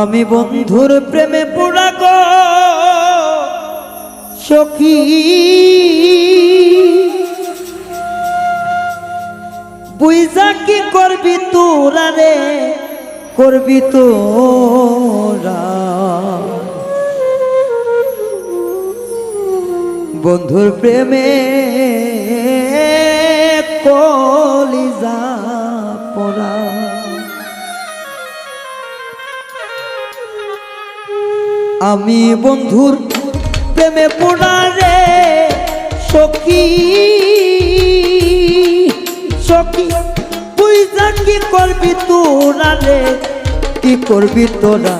আমি বন্ধুর প্রেমে পোড়া গো, সখী। বুঝা কি করবি তোরা রে, করবি তোরা। বন্ধুর প্রেমে কলিজা পড়া। আমি বন্ধুর প্রেমে পড়া রে সখী। সখী, তুই যা কি করবি তোরা রে? কি করবি তোরা?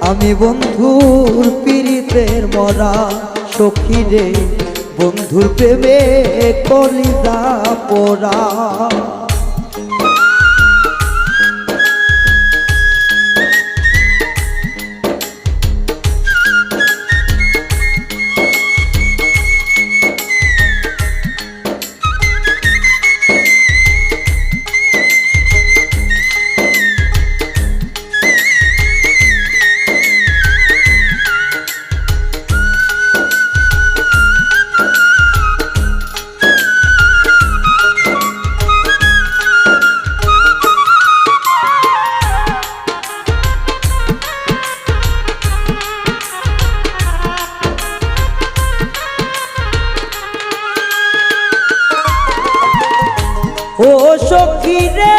আমি বন্ধুর পীড়িতের মরা সখী রে। বন্ধুর প্রেমে কলিজা পড়া। সখী রে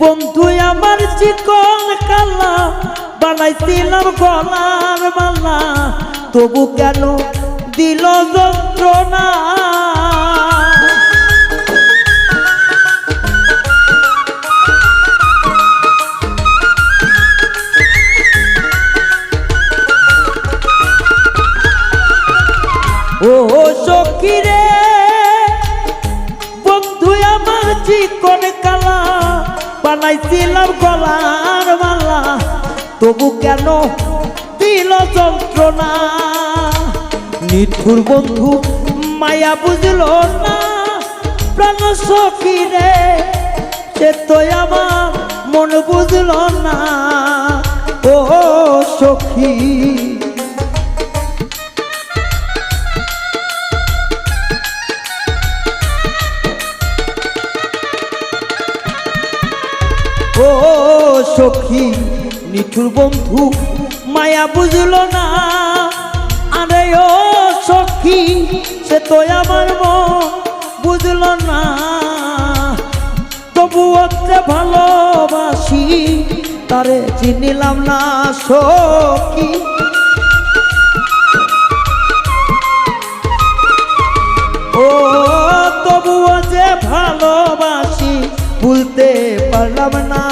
বন্ধু আমার চিকন কালা বানাইছিলাম গলার মালা। তবু কেন দিল যন্ত্রণা? চিকন কালা? বানাইছিলাম গলার মালা। তবু কেন দিল যন্ত্রণা? নিঠুর বন্ধু মায়া বুঝল না। প্রাণ সখী রে সে তো আমার মন বুঝল না। ও সখী। ও সখী, নিঠুর বন্ধু, মায়া বুঝল না। আরে ও সখী, সে তো আমার বুঝল না। তবু হচ্ছে ভালোবাসি, তারে চিনিলাম না সখী। ও তবুও যে ভালোবাসি, ভুলতে পারলাম না।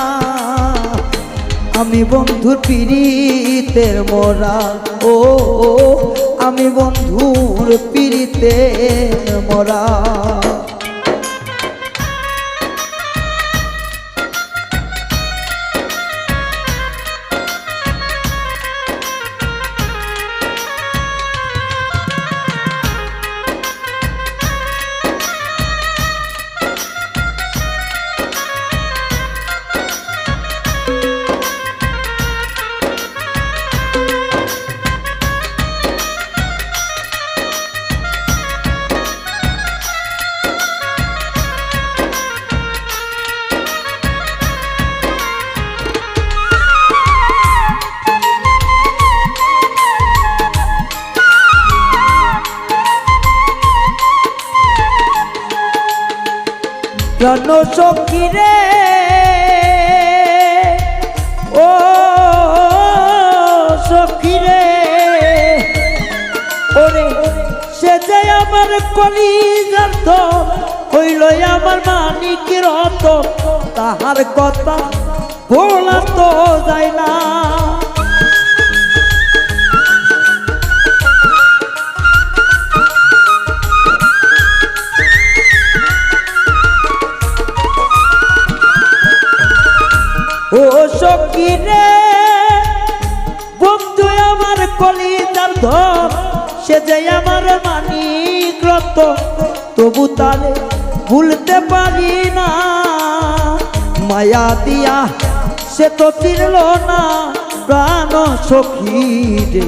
আমি বন্ধুর পীড়িতের মরা ও আমি বন্ধুর পীড়িতের মোরা প্রাণ রে। ও সখী রে। ওরে, সে যে আমার কলিজার তো হইল আমার মানিক রত তাহার কথা বলা তো যায় না। ও সখী রে, বন্ধু আমার কলিজার ধর সে যে আমার মানিক রত তবু তারে ভুলতে পারি না। মায়া দিয়া সে তো চিনল না, প্রাণ সখী রে,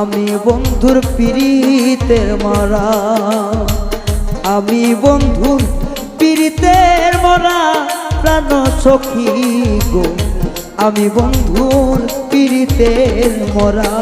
আমি বন্ধুর পীড়িতের মারা। আমি বন্ধুর পীড়িতের মরা। প্রাণ সখী গো। আমি বন্ধুর পীড়িতের মরা।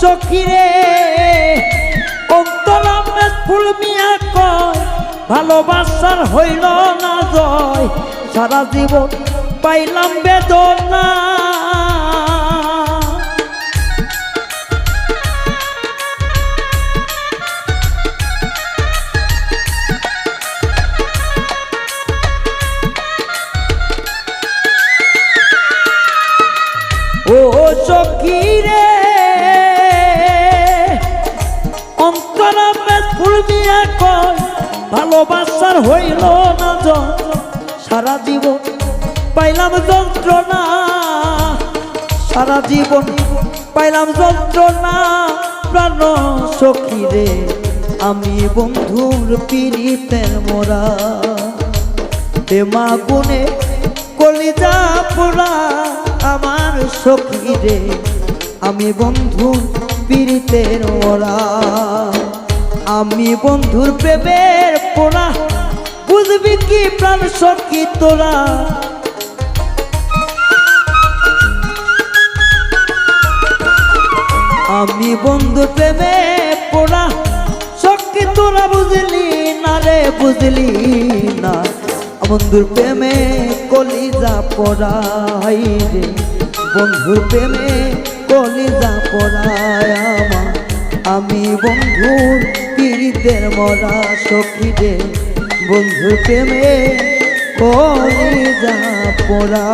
সখী রে অন্তরামে ফুলমিয়া কয় ভালোবাসার হইল না জয়। সারা জীবন পাইলাম বেদনা। ভালোবাসার হইল না সারা জীবন পাইলাম যন্ত্রণা। সারা জীবন পাইলাম যন্ত্রণা, প্রাণ সখী রে, আমি বন্ধুর পীড়িতের মোরা। প্রেমা গুনে কলিজা পোড়া আমার সখী রে, আমি বন্ধু পীড়িতের মোরা। আমি বন্ধুর প্রেমের পোড়া বুঝবি কি প্রাণ সখী তোরা? আমি বন্ধু প্রেমে পোড়া সখী তোরা বুঝলি না রে, বুঝলি না। বন্ধুর প্রেমে কলিজা পড়াই রে বন্ধুর প্রেমে কলিজা পড়ায় আমার। আমি বন্ধুর পীড়িতের মরা সখী রে বন্ধুর প্রেমে পড়া।